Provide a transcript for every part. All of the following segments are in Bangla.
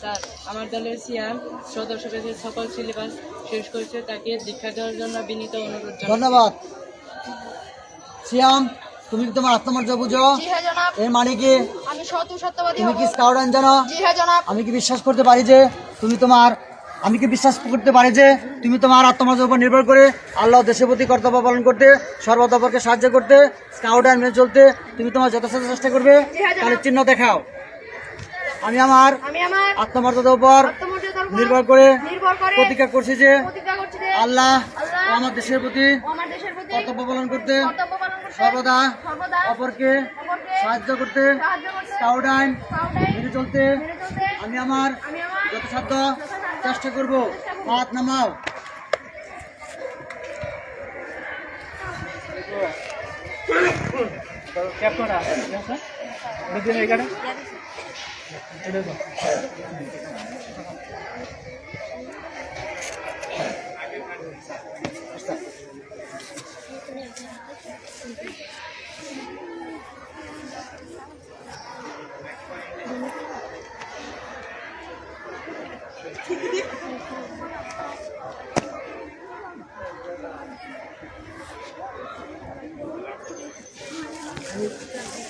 স্যার আমার দলের সিয়াম সদস্যদের সকল সিলেবাস শেষ করেছে তাকে দীক্ষা দেওয়ার জন্য বিনীত অনুরোধ ধন্যবাদ। সিয়াম তুমি কি তোমার আত্মমর্যাদা বুঝো? জি হ্যাঁ এর মানে কি? আমি ও সত্যবাদী তুমি কি স্কাউট জানো জি হ্যাঁ জনাব। আমি কি বিশ্বাস করতে পারি যে তুমি তোমার আমি কি বিশ্বাস করতে পারি যে তুমি তোমার আত্মমর্যাদার উপর নির্ভর করে আল্লাহ দেশের প্রতি কর্তব্য পালন করতে সর্বদপরকে সাহায্য করতে স্কাউট অ্যান্ড মেনে চলতে তুমি তোমার যথাযথ চেষ্টা করবে? তাহলে চিহ্ন দেখাও। আমি আমার আমি আমার আত্মমর্যাদার উপর নির্ভর করে প্রতিজ্ঞা করছি যে আল্লাহ আমার দেশের প্রতি কর্তব্য পালন করতে সর্বদা অপরকে সাহায্য করতে স্কাউট আইন মেনে চলতে। আমি আমার যথাসাধ্য চেষ্টা করব। হাত নামাও।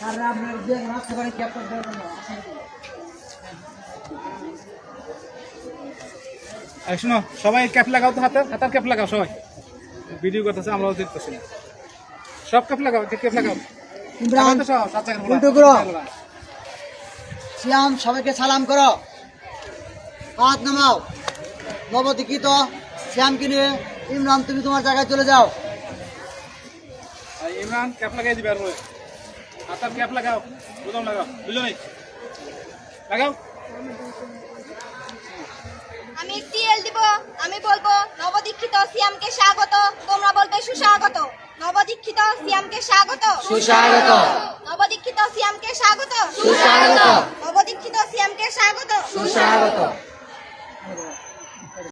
আর আপনার যে রাস্তা করে ক্যাপ্টেন শোনো সবাই ক্যাপ লাগাও তো হাতে হাতার ক্যাপ লাগাও সবাই। ভিডিও করতেছে আমরাও দেখতেছি সব ক্যাপ লাগাও ক্যাপ লাগাও। ইমরান সবাইকে সালাম করো। হাত নামাও। নবদীক্ষিত শ্যামকে নিয়ে। ইমরান তুমি তোমার জায়গায় চলে যাও। ইমরান ক্যাপ লাগাই দিবে আর হাতার ক্যাপ লাগাও দুজন লাগাও। দুজনেই। লাগাও। আমি একটি এল দিব। আমি বলব নবদীক্ষিত সিয়ামকে স্বাগত। তোমরা বলবে সুস্বাগত। নবদীক্ষিত সিয়ামকে স্বাগত। সুস্বাগত। নবদীক্ষিত সিয়ামকে স্বাগত। সুস্বাগত। নবদীক্ষিত সিয়ামকে স্বাগত। সুস্বাগত। Amen.